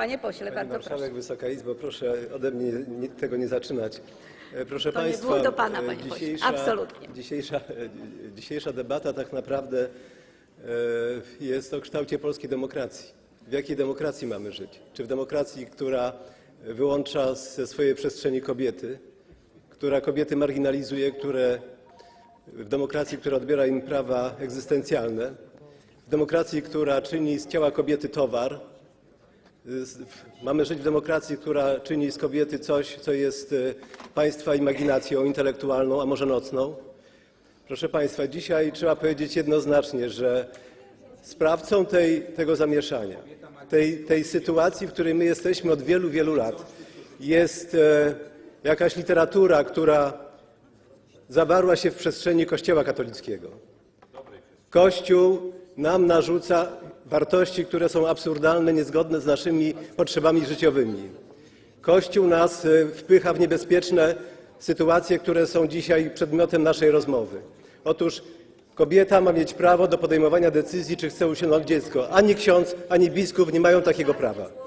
Panie pośle, Pani bardzo Marszałek, proszę. Wysoka Izbo, proszę ode mnie nie, tego nie zaczynać. E, Proszę To nie Państwa, było do pana, e, panie pośle. dzisiejsza, Absolutnie. Dzisiejsza, e, dzisiejsza debata tak naprawdę jest o kształcie polskiej demokracji. W jakiej demokracji mamy żyć? Czy w demokracji, która wyłącza ze swojej przestrzeni kobiety, która kobiety marginalizuje, które, w demokracji, która odbiera im prawa egzystencjalne, w demokracji, która czyni z ciała kobiety towar, Mamy żyć w demokracji, która czyni z kobiety coś, co jest e, państwa imaginacją intelektualną, a może nocną. Proszę Państwa, dzisiaj trzeba powiedzieć jednoznacznie, że sprawcą tej, tego zamieszania, tej, tej sytuacji, w której my jesteśmy od wielu, wielu lat, jest e, jakaś literatura, która zawarła się w przestrzeni Kościoła katolickiego. Kościół nam narzuca wartości, które są absurdalne, niezgodne z naszymi potrzebami życiowymi. Kościół nas e, wpycha w niebezpieczne sytuacje, które są dzisiaj przedmiotem naszej rozmowy. Otóż kobieta ma mieć prawo do podejmowania decyzji, czy chce usunąć dziecko. Ani ksiądz, ani biskup nie mają takiego prawa.